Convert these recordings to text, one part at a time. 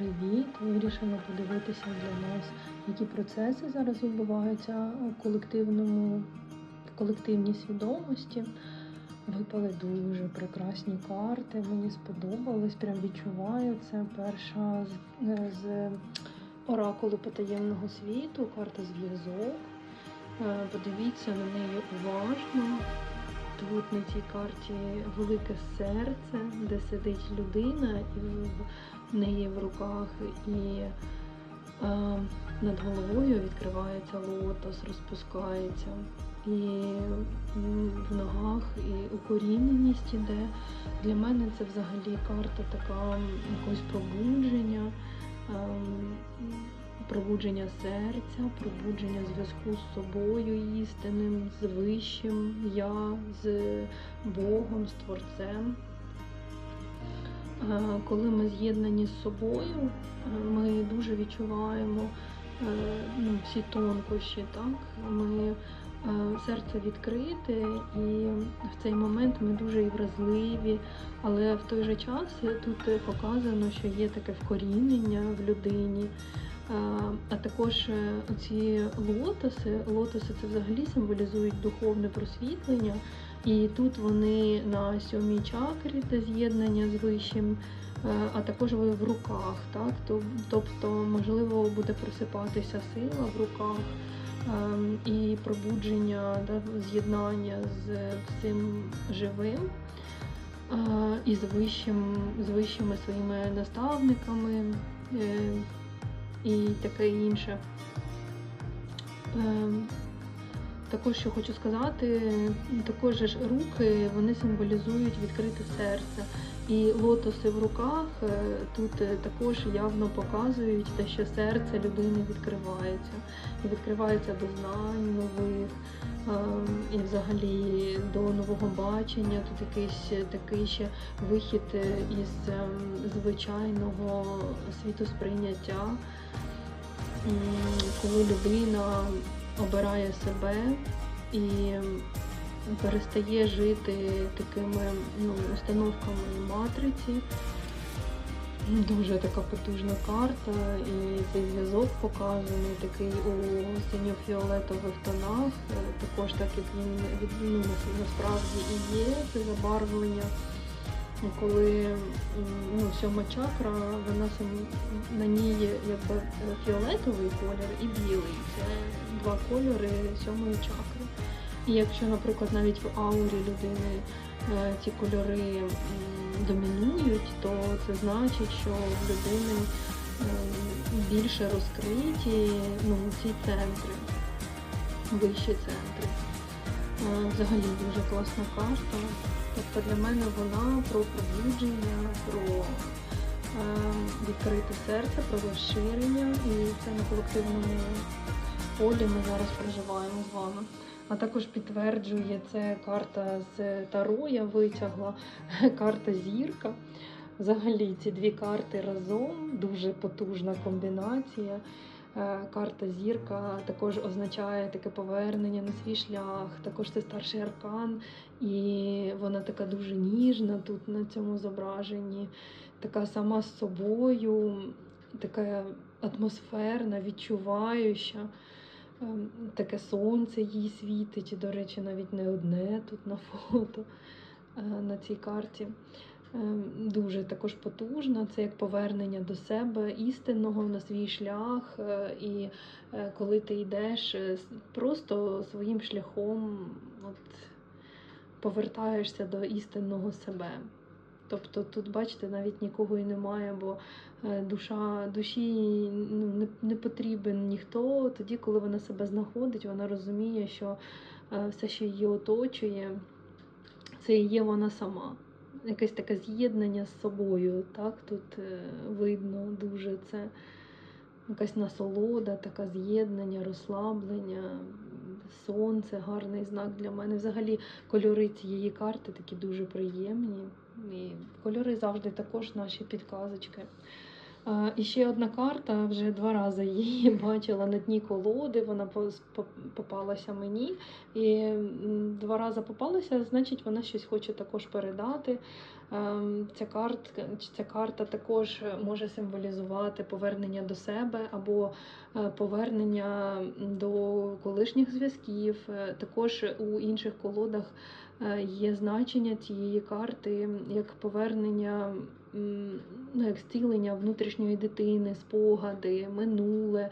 Привіт! Вирішила подивитися для нас, які процеси зараз відбуваються у колективному, в колективній свідомості. Випали дуже прекрасні карти. Мені сподобались, прям відчуваю це. Перша з, з оракулу потаємного світу, карта зв'язок. Е, Подивіться на неї уважно. Тут на цій карті велике серце, де сидить людина, і в- неї в руках і е, над головою відкривається лотос, розпускається. І в ногах і укоріненість іде. Для мене це взагалі карта така якогось пробудження, ем, пробудження серця, пробудження зв'язку з собою істинним, з вищим я, з Богом, з Творцем. Е, Коли ми з'єднані з собою, е, ми дуже відчуваємо е, ну, всі тонкощі, так? Ми серце відкрите, і в цей момент ми дуже і вразливі, але в той же час тут показано, що є таке вкорінення в людині. А також ці лотоси, лотоси це взагалі символізують духовне просвітлення, і тут вони на сьомій чакрі, де з'єднання з вищим, е, а також в руках. Так? Тобто, можливо, буде просипатися сила в руках ем, і пробудження, з'єднання з всім живим. е, І з, вищим, з вищими своїми наставниками е, і таке інше. Також що хочу сказати, також ж руки вони символізують відкрите серце. І лотоси в руках е, тут е, також явно показують те, що серце людини відкривається. І відкривається до знань нових, ем, і взагалі до нового бачення. Тут якийсь е, такий ще вихід із ем, звичайного світосприйняття, коли людина обирає себе і перестає жити такими ну, установками матриці. Дуже така потужна карта, і цей зв'язок показаний такий у синьо-фіолетових тонах. Також так як він ну, насправді і є це забарвлення. Коли ну, сьома чакра, вона на ній якби фіолетовий колір і білий. Це два кольори сьомої чакри. І якщо, наприклад, навіть в аурі людини е, ці кольори домінують, то це значить, що в людини більше розкриті ну, ці центри, вищі центри. Е, Взагалі дуже класна карта. Тобто для мене вона про пробудження, про е, відкрите серце, про розширення. І це на колективному полі ми зараз проживаємо з вами. А також підтверджує це карта з Таро, я витягла карта зірка. Взагалі ці дві карти разом дуже потужна комбінація. Е, Карта зірка також означає таке повернення на свій шлях. Також це старший аркан, і вона така дуже ніжна тут на цьому зображенні, така сама з собою, така атмосферна, відчуваюча. Ем, Таке сонце їй світить, і, до речі, навіть не одне тут на фото е, на цій карті. Ем, Дуже також потужна. Це як повернення до себе істинного на свій шлях. е, І е, коли ти йдеш е, просто своїм шляхом, от, повертаєшся до істинного себе. Тобто тут, бачите, навіть нікого і немає, бо душа душі ну, не, не потрібен ніхто. Тоді, коли вона себе знаходить, вона розуміє, що все, що її оточує, це і є вона сама. Якесь таке з'єднання з собою. Так? Тут е, видно дуже це якась насолода, така з'єднання, розслаблення, сонце, гарний знак для мене. Взагалі кольори цієї карти такі дуже приємні. І кольори завжди також наші підказочки. І ще одна карта, вже два рази її бачила на дні колоди, вона попалася мені. І два рази попалася, значить, вона щось хоче також передати. Ця картка, ця карта також може символізувати повернення до себе або е, повернення до колишніх зв'язків. Е, Також у інших колодах е, є значення цієї карти як повернення, ну, як зцілення внутрішньої дитини, спогади, минуле.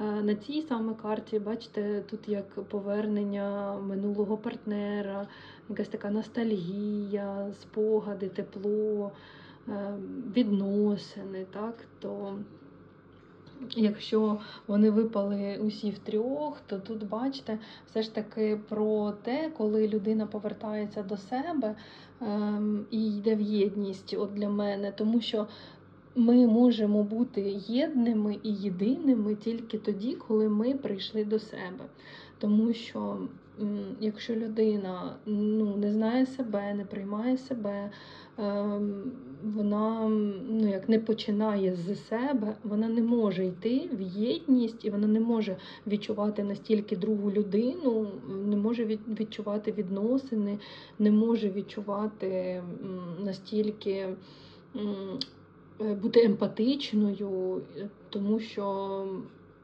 Е, На цій саме карті, бачите, тут як повернення минулого партнера, якась така ностальгія, спогади, тепло, е, відносини, так, то якщо вони випали усі в трьох, то тут бачите, все ж таки про те, коли людина повертається до себе ем, і йде в єдність от для мене, тому що ми можемо бути єдними і єдиними тільки тоді, коли ми прийшли до себе. Тому що якщо людина ну, не знає себе, не приймає себе, вона ну, як не починає з себе, вона не може йти в єдність і вона не може відчувати настільки другу людину, не може відчувати відносини, не може відчувати настільки. е, Бути емпатичною, тому що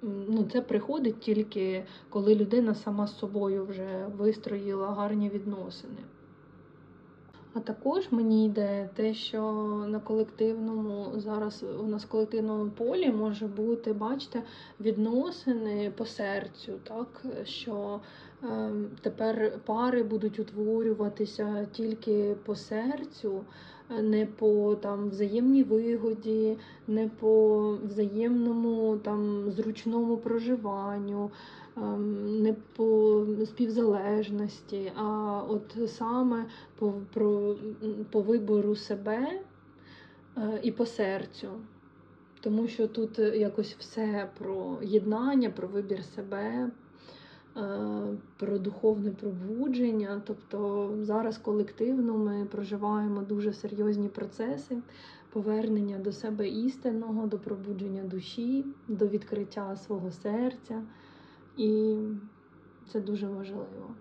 ну, це приходить тільки коли людина сама з собою вже вистроїла гарні відносини. А також мені йде те, що на колективному зараз у нас колективному полі може бути, бачите, відносини по серцю, так що е, тепер пари будуть утворюватися тільки по серцю, не по там взаємній вигоді, не по взаємному там зручному проживанню, не по співзалежності, а от саме по, про, по вибору себе е, і по серцю. Тому що тут якось все про єднання, про вибір себе, е, про духовне пробудження. Тобто зараз колективно ми проживаємо дуже серйозні процеси повернення до себе істинного, до пробудження душі, до відкриття свого серця. І це дуже важливо.